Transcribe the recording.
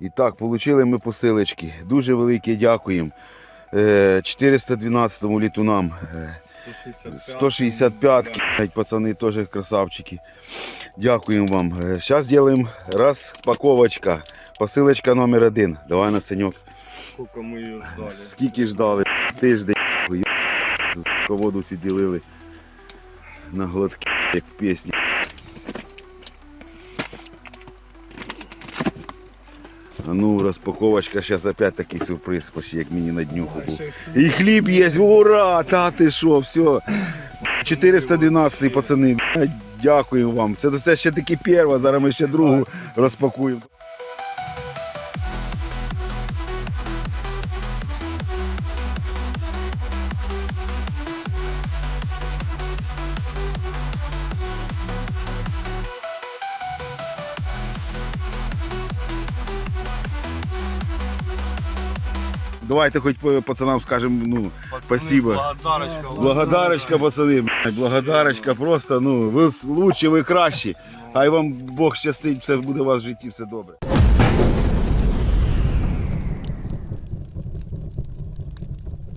І так, отримали ми посилочки. Дуже велике дякуємо. Е, 412-му літунам. е, 165 блядь, пацани теж красавчики. Дякуємо вам. Зараз зробимо розпаковочка. Посилочка номер один. Давай на синьок. Сколько мы ее ждали. Скільки ждали? Тиждень. Воду ці ділили на глотки, як в пісні. Ну, розпаковочка, зараз опять такий сюрприз, почти як мені на днюху був. І хліб є, ура! Та ти що, все. 412 пацани. Дякую вам. Це, ще таки перша, зараз ми ще другу розпакуємо. Давайте хоч пацанам скажемо, ну, Пацани, Спасибо. Благодарочка. благодарочка, пацани, блядь, благодарочка, просто, ну, ви лучші, ви кращі. Хай вам Бог щастить, все буде у вас в житті, все добре.